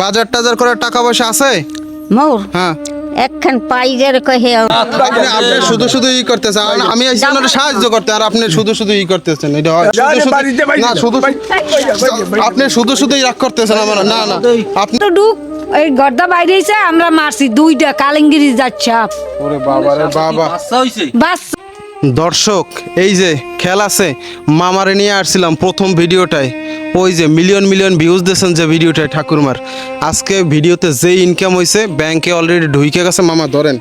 বাজার টাজার করে টাকা পয়সা আছে? মোর? হ্যাঁ। একখান পাইজের কহে আপনি আপনি শুধু শুধু ই করতেছেন। আমি আইছি আপনার সাহায্য করতে আর আপনি শুধু শুধু ই করতেছেন এটা হয়। শুধু শুধু না শুধু আপনি শুধু শুধু রাগ করতেছেন আমার না না। আপনি তো ঢুক এই গর্দা বাইরে আমরা মারছি দুইটা কালিঙ্গিরি যাচ্ছে ওরে বাবা রে বাবা। বাস দর্শক, এই যে খেল আছে, মামারে নিয়ে আসছিলাম প্রথম ভিডিওটায়। ওই যে মিলিয়ন মিলিয়ন ভিউজ দিয়েছেন যে ভিডিওটায় ঠাকুরমার। আজকে ভিডিওতে যে ইনকাম হয়েছে ব্যাংকে অলরেডি ঢুইকে গেছে, মামা ধরেন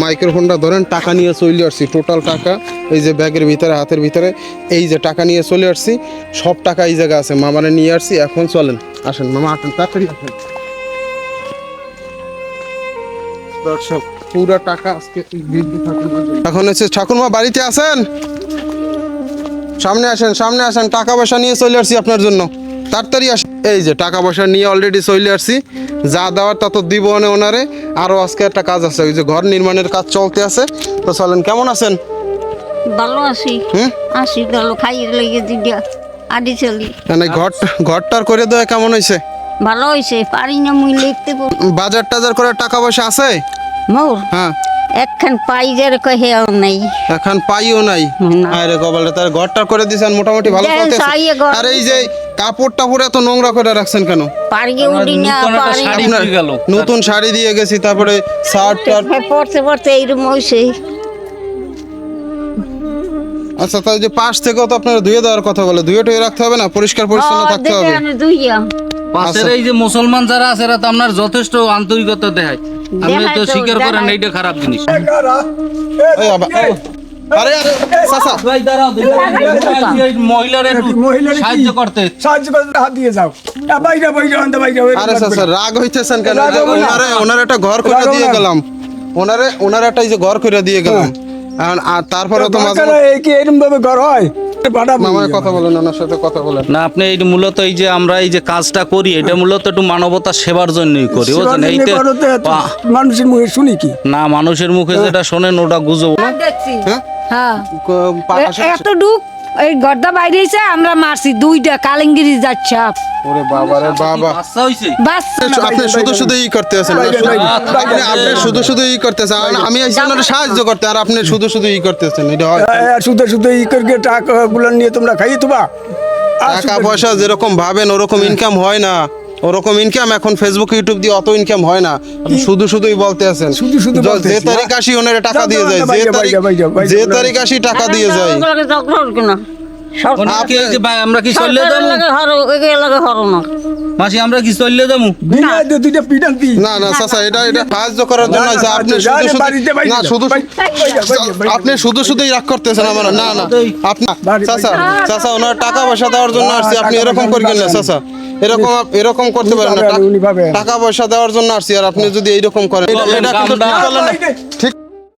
মাইক্রোফোনটা ধরেন, টাকা নিয়ে চলে আসছি টোটাল টাকা, এই যে ব্যাগের ভিতরে, হাতের ভিতরে, এই যে টাকা নিয়ে চলে আসছি, সব টাকা এই জায়গা আছে, মামারে নিয়ে আসছি, এখন চলেন, আসেন, মামা, আসেন, তাড়াতাড়ি আসেন। দর্শক পুরো টাকা আজকে। এখন হচ্ছে ঠাকুরমা বাড়িতে আছেন? সামনে আসেন সামনে আসেন। টাকা পয়সা নিয়ে চলে আসছি আপনার জন্য। তাড়াতাড়ি আসেন এই যে টাকা পয়সা নিয়ে অলরেডি চলে আসছি। যা দেওয়ার তা তো দিব অনে ওনারে। আরও আজকে একটা কাজ আছে ওই যে ঘর নির্মাণের কাজ চলতে আছে। তো চলেন কেমন আছেন? ভালো আছি। হুম? আসি গেল খাইয়ে লেগে দিদিয়া আদি চলি। মানে ঘর ঘরটার করে দেওয়া কেমন হয়েছে ভালো হয়েছে পারি না মুই লিখতে পারি বাজার টাজার করে টাকা পয়সা আছে? মোর? হ্যাঁ। একখান পাইজের কহে নাই। এখন পাইও নাই। আরে কপালে তার ঘরটা করে দিছেন মোটামুটি ভালো চলতেছে। আর এই যে কাপড় টাপড় এত নোংরা করে রাখছেন কেন? পারিয়ে উড়ি না পারি। নতুন শাড়ি দিয়ে গেছি তারপরে শার্ট টার্ট পড়তে পড়তে এইরকম হয়েছে আচ্ছা তাই যে পাশ থেকেও তো আপনারা ধুয়ে দেওয়ার কথা বলে ধুয়ে টুয়ে রাখতে হবে না? পরিষ্কার পরিচ্ছন্ন থাকতে হবে। পাশের আচ্ছা। এই যে মুসলমান যারা আছে এরা তো আপনার যথেষ্ট আন্তরিকতা দেখায়। আপনি তো স্বীকার করেন এইটা খারাপ জিনিস। আরে আরে চাচা ভাই দাঁড়াও মহিলার একটু সাহায্য করতে। সাহায্য করতে হাত দিয়ে যাও। বাইরে বাইরে আনতে বাইরে আরে চাচা রাগ হইতেছেন কেন? রাগ হব না। ওনারে ওনার একটা ঘর করে দিয়ে গেলাম। ওনারে ওনার একটা এই যে ঘর করে দিয়ে গেলাম। এখন আর তারপরে তো এই কি এরকম ভাবে ঘর হয়? কথা বলেন ওনার সাথে কথা বলেন। না আপনি এই মূলত এই যে আমরা এই যে কাজটা করি এটা মূলত একটু মানবতা সেবার জন্যই করি। বুঝছেন এইতে মানুষের মুখে শুনি কি? না মানুষের মুখে যেটা শোনেন ওটা গুজব। দেখছি। হ্যাঁ? হ্যাঁ। এত এই গর্দা বাইরে এসে আমরা মারছি দুইটা কালিঙ্গিরি যাচ্ছে। ওরে বাবা রে বাবা। বাস আপনি শুধু শুধু ই করতে আছেন আপনি আপনি শুধু শুধু ই করতেছেন। আছেন আমি আপনার সাহায্য করতে আর আপনি শুধু শুধু ই করতেছেন এটা হয়। শুধু শুধু ই করে টাকা গুলো নিয়ে তোমরা খাইয়ে তোবা টাকা পয়সা যেরকম ভাবেন ওরকম ইনকাম হয় না। ওরকম ইনকাম এখন ফেসবুক ইউটিউব দিয়ে অত ইনকাম হয় না। শুধু শুধুই বলতে আছেন। শুধু শুধু যে? তারিখ আসি ওনারে টাকা দিয়ে যায় যে তারিখ যে তারিখ আসি টাকা দিয়ে যায়। আমরা কি চললে মাসি আমরা কি চললে দেবো বিনা দিয়ে দুইটা পিটান্তি না না চাচা এটা এটা সাহায্য করার জন্য আছে। আপনি শুধু শুধু না শুধু। আপনি শুধু শুধুই রাগ করতেছেন আমার। না না। আপনি চাচা ওনার টাকা পয়সা দেওয়ার জন্য আসছি। আপনি এরকম করবেন না চাচা। এরকম এরকম করতে পারেন না। টাকা- পয়সা দেওয়ার জন্য আসছি আর আপনি যদি এইরকম করেন। এটা- কিন্তু। ঠিক